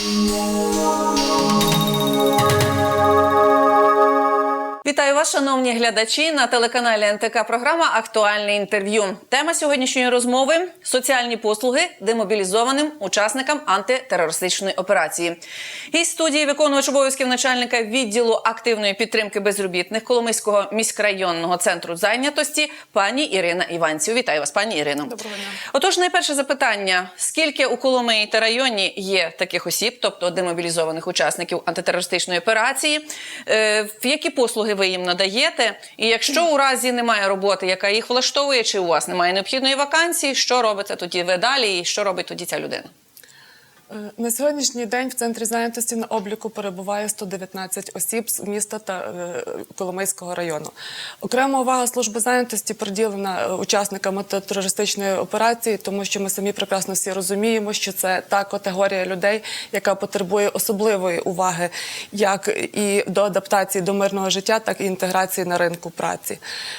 Вітаю вас, шановні глядачі на телеканалі НТК. Програма Актуальне інтерв'ю. Тема сьогоднішньої розмови соціальні послуги демобілізованим учасникам антитерористичної операції. Гість студії виконувач обов'язків начальника відділу активної підтримки безробітних Коломийського міськрайонного центру зайнятості пані Ірина Іванців. Вітаю вас, пані Ірино. Доброго дня. Отож, найперше запитання: скільки у Коломиї та районі є таких осіб, тобто демобілізованих учасників антитерористичної операції? Е, в які послуги ви їм надаєте? І якщо у разі немає роботи, яка їх влаштовує, чи у вас немає необхідної вакансії, що робите тоді ви далі, і що робить тоді ця людина? Е, На сьогоднішній день в центрі зайнятості на обліку перебуває 119 осіб з міста та е, Коломийського району. Окрема увага служби зайнятості приділена е, учасникам терористичної операції, тому що ми самі прекрасно всі розуміємо, що це та категорія людей, яка потребує особливої уваги, як і до адаптації до мирного життя, так і інтеграції на ринку праці.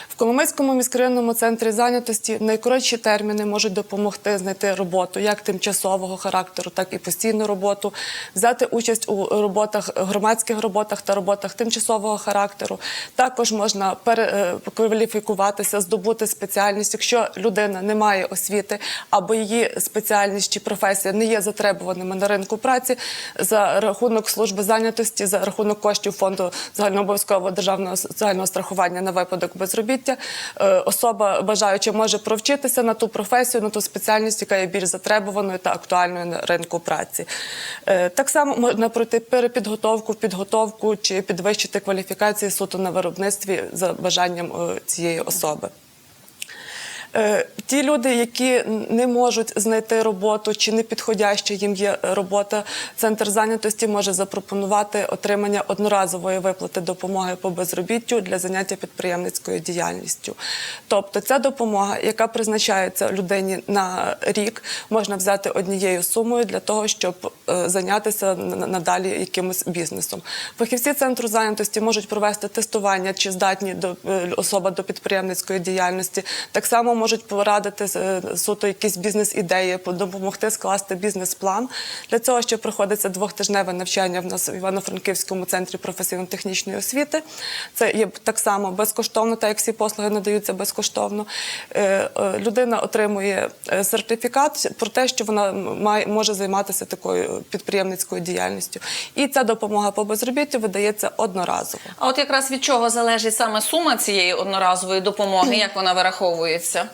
В Коломийському міськрайонному центрі зайнятості найкоротші терміни можуть допомогти знайти роботу як тимчасового характеру, так і постійну роботу, взяти участь у роботах, громадських роботах та роботах тимчасового характеру. Також можна перекваліфікуватися, здобути спеціальність, якщо людина не має освіти або її спеціальність чи професія не є затребуваними на ринку праці за рахунок служби зайнятості, за рахунок коштів фонду загальнообов'язкового державного соціального страхування на випадок безробіття. е, Особа бажаюча може провчитися на ту професію, на ту спеціальність, яка є більш затребуваною та актуальною на ринку праці. Е, Так само можна пройти перепідготовку, підготовку чи підвищити кваліфікації суто на виробництві за бажанням е, цієї особи. Е, Ті люди, які не можуть знайти роботу чи не підходяща їм є робота, центр зайнятості може запропонувати отримання одноразової виплати допомоги по безробіттю для заняття підприємницькою діяльністю. Тобто, ця допомога, яка призначається людині на рік, можна взяти однією сумою для того, щоб зайнятися на- надалі якимось бізнесом. Фахівці центру зайнятості можуть провести тестування, чи здатні до е, особа до підприємницької діяльності. Так само можуть порадити е, суто якісь бізнес-ідеї, допомогти скласти бізнес-план. Для цього ще проходиться двохтижневе навчання в нас в Івано-Франківському центрі професійно-технічної освіти. Це є так само безкоштовно, так як всі послуги надаються безкоштовно. Е, е, Людина отримує е, сертифікат про те, що вона має може займатися такою підприємницькою діяльністю. І ця допомога по безробіттю видається одноразово. А от якраз від чого залежить саме сума цієї одноразової допомоги, як вона вираховується?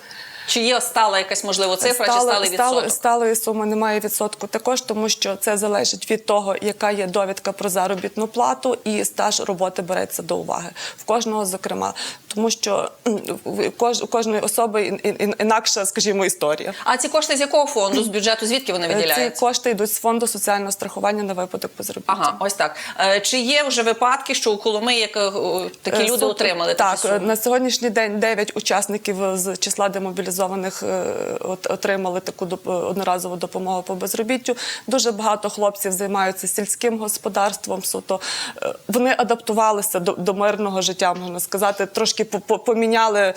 Чи є стала якась можливо цифра, чи сталий відсоток? сталої суми немає відсотку також, тому що це залежить від того, яка є довідка про заробітну плату, і стаж роботи береться до уваги в кожного, зокрема, тому що кож, у кожної особи ін- ін- інакша, скажімо, історія. А ці кошти з якого фонду? З бюджету звідки вони Е, Ці кошти йдуть з фонду соціального страхування на випадок безробіття. Ага, ось так. Е, Чи є вже випадки, що у Коломиї як, е, такі люди суто- отримали так, такі суми? на сьогоднішній день 9 учасників з числа демобілізованих е, от, отримали таку одноразову допомогу по безробіттю. Дуже багато хлопців займаються сільським господарством. Суто е, вони адаптувалися до, до мирного життя, можна сказати, трошки по- по- поміняли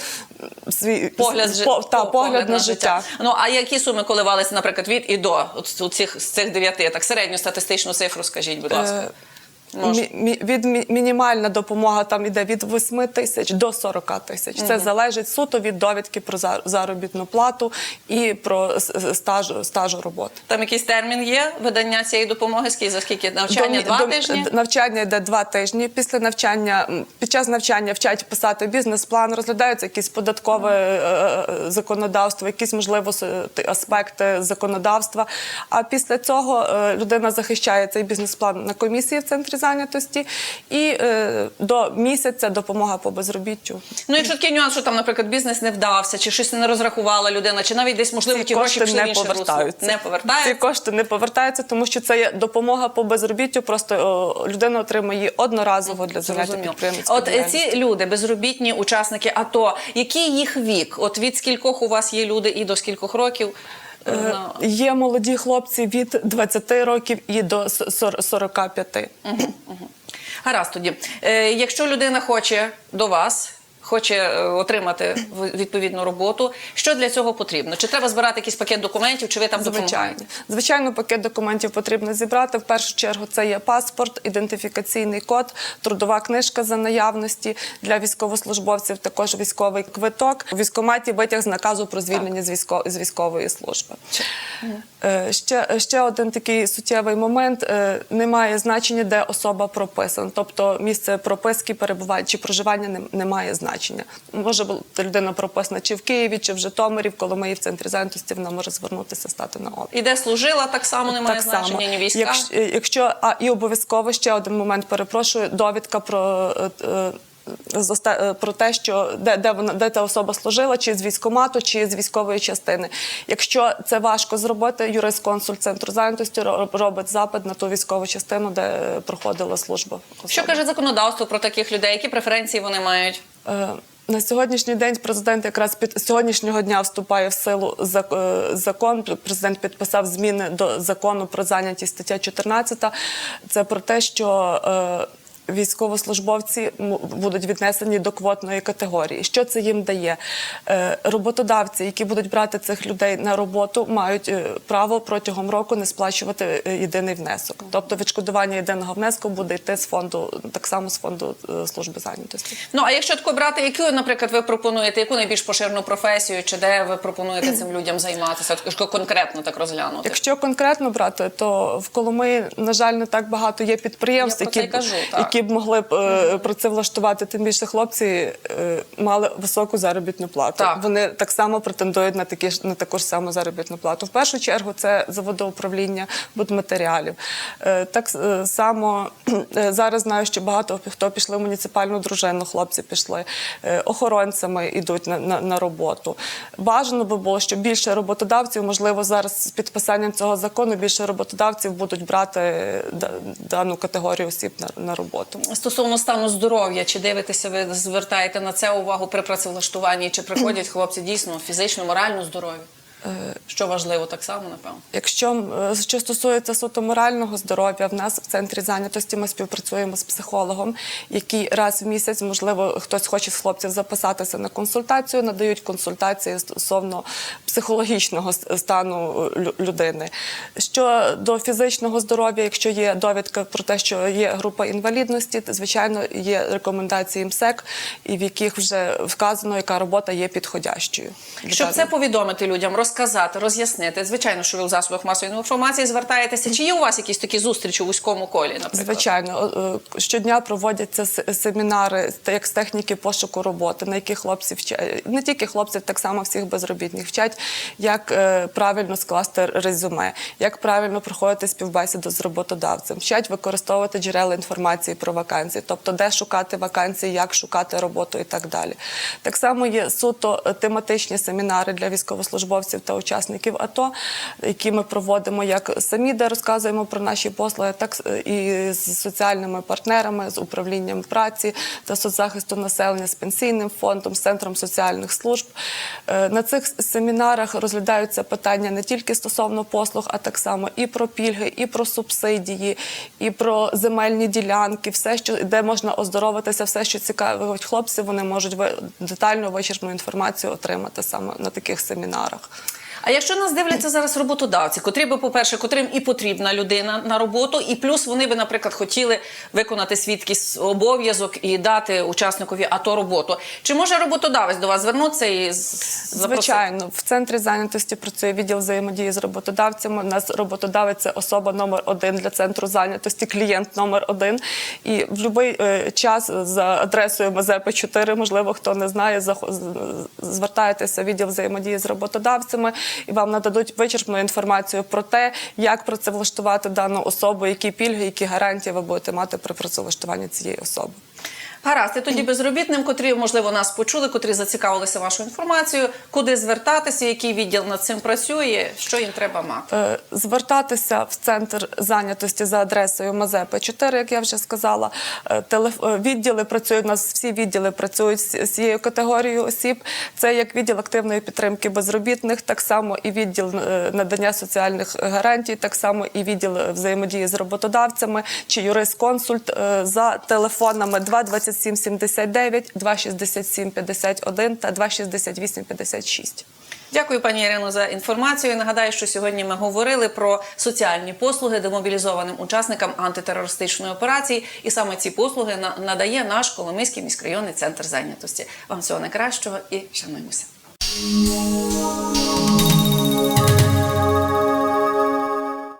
свій Погляд, по- та, по- погляд, на життя. Ну а які суми коливалися, наприклад, від і до от у цих з цих дев'яти? Так середню статистичну цифру скажіть, будь ласка. Е, Може. Мі- мі- від мі- мінімальна допомога там іде від 8 тисяч до 40 тисяч. Це залежить суто від довідки про за- заробітну плату і про стаж стажу роботи. Там якийсь термін є видання цієї допомоги? Скільки за скільки навчання? До- Два до- тижні? Навчання йде два тижні. Після навчання під час навчання вчать писати бізнес-план, розглядаються якісь податкове е, е, законодавство, якісь можливо аспекти законодавства. А після цього е, людина захищає цей бізнес-план на комісії в центрі зайнятості і е, до місяця допомога по безробіттю. Ну, якщо такий нюанс, що там, наприклад, бізнес не вдався, чи щось не розрахувала людина, чи навіть десь можливо ті гроші пішли не повертаються. Не Ці кошти не повертаються, тому що це є допомога по безробіттю. Просто о, людина отримує її одноразово для заняття Зрозуміло. От е, ці люди, безробітні учасники АТО, який їх вік? От від скількох у вас є люди і до скількох років? Е, Е, Є молоді хлопці від 20 років і до с- сор- 45. Гаразд тоді. Е, якщо людина хоче до вас, хоче е, отримати відповідну роботу. Що для цього потрібно? Чи треба збирати якийсь пакет документів, чи ви там Звичайно, допомагаєте? звичайно, пакет документів потрібно зібрати. В першу чергу це є паспорт, ідентифікаційний код, трудова книжка за наявності для військовослужбовців. Також військовий квиток. У військкоматі витяг з наказу про звільнення з, військо, з військової служби. Е, Ще, ще один такий суттєвий момент: е, немає значення, де особа прописана, тобто місце прописки перебування чи проживання не, не має значення. Може бути людина прописана чи в Києві, чи в Житомирі, в Коломиї, в центрі зайнятості вона може звернутися, стати на облік. І де служила, так само немає Так значення, само. ні війська. Якщо, якщо а і обов'язково ще один момент перепрошую, довідка про. е, е, е, Про те, що де, де вона де та особа служила, чи з військкомату, чи з військової частини. Якщо це важко зробити, юрист-консульт центру зайнятості робить запит на ту військову частину, де проходила служба. Що каже законодавство про таких людей? Які преференції вони мають? Е, На сьогоднішній день президент якраз під сьогоднішнього дня вступає в силу е, закон. Президент підписав зміни до закону про зайнятість стаття 14. Це про те, що е, Військовослужбовці будуть віднесені до квотної категорії. Що це їм дає? Е, Роботодавці, які будуть брати цих людей на роботу, мають е, право протягом року не сплачувати е, єдиний внесок. Тобто відшкодування єдиного внеску буде йти з фонду, так само з фонду служби зайнятості. Ну а якщо тако брати, яку, наприклад, ви пропонуєте, яку найбільш поширену професію, чи де ви пропонуєте цим людям займатися? Якщо конкретно так розглянути. Якщо конкретно брати, то в Коломиї, на жаль, не так багато є підприємств, Я про це які, кажу, так. які б могли б е, працевлаштувати. Тим більше хлопці е, мали високу заробітну плату. Так. Вони так само претендують на такі ж на таку ж саму заробітну плату. В першу чергу це заводоуправління будматеріалів. Е, так е, само е, зараз знаю, що багато хто пішли в муніципальну дружину, хлопці пішли е, охоронцями йдуть на, на, на роботу. Бажано би було, щоб більше роботодавців, можливо, зараз з підписанням цього закону більше роботодавців будуть брати е, дану категорію осіб на, на роботу. Стосовно стану здоров'я, чи дивитеся, ви звертаєте на це увагу при працевлаштуванні, чи приходять хлопці дійсно фізично, морально здорові? Що важливо так само, напевно. Якщо е, що стосується суто морального здоров'я, в нас в центрі зайнятості ми співпрацюємо з психологом, який раз в місяць, можливо, хтось хоче з хлопців записатися на консультацію, надають консультації стосовно психологічного стану е, людини. Що до фізичного здоров'я, якщо є довідка про те, що є група інвалідності, то, звичайно є рекомендації МСЕК, і в яких вже вказано, яка робота є підходящою. Щоб це повідомити людям, розказати, роз'яснити. Звичайно, що ви в засобах масової інформації звертаєтеся. Чи є у вас якісь такі зустрічі у вузькому колі? Наприклад, Звичайно, е, щодня проводяться семінари як з техніки пошуку роботи, на які хлопці вчать не тільки хлопців, так само всіх безробітних вчать, як е, правильно скласти резюме, як правильно проходити співбесіду з роботодавцем, вчать використовувати джерела інформації про вакансії, тобто де шукати вакансії, як шукати роботу і так далі. Так само є суто е, тематичні семінари для військовослужбовців та учасників АТО, які ми проводимо як самі, де розказуємо про наші послуги, так і з соціальними партнерами, з управлінням праці та соцзахисту населення, з пенсійним фондом, з центром соціальних служб. Е, На цих семінарах розглядаються питання не тільки стосовно послуг, а так само і про пільги, і про субсидії, і про земельні ділянки, все, що де можна оздоровитися, все, що цікавить хлопців, вони можуть детально вичерпну інформацію отримати саме на таких семінарах. А якщо нас дивляться зараз роботодавці, котрі би, по-перше, котрим і потрібна людина на роботу, і плюс вони би, наприклад, хотіли виконати свій такий с- обов'язок і дати учасникові АТО роботу. Чи може роботодавець до вас звернутися і запросити? Звичайно, в центрі зайнятості працює відділ взаємодії з роботодавцями. У нас роботодавець це особа номер один для центру зайнятості, клієнт номер один. І в будь-який час за адресою МЗП 4 можливо, хто не знає, звертаєтеся в відділ взаємодії з роботодавцями, і вам нададуть вичерпну інформацію про те, як працевлаштувати дану особу, які пільги, які гарантії ви будете мати при працевлаштуванні цієї особи. Гаразд, і тоді безробітним, котрі, можливо, нас почули, котрі зацікавилися вашою інформацією, куди звертатися, який відділ над цим працює, що їм треба мати. Е, звертатися в центр зайнятості за адресою Мазепи 4, як я вже сказала. Е, е, Відділи працюють у нас всі відділи працюють з цією категорією осіб. Це як відділ активної підтримки безробітних, так само і відділ надання соціальних гарантій, так само і відділ взаємодії з роботодавцями чи юрист-консульт е, за телефонами 223 227 79, 267 51 та 268 56. Дякую, пані Ірино, за інформацію. Нагадаю, що сьогодні ми говорили про соціальні послуги демобілізованим учасникам антитерористичної операції, і саме ці послуги надає наш Коломийський міськрайонний центр зайнятості. Вам всього найкращого і шануємося.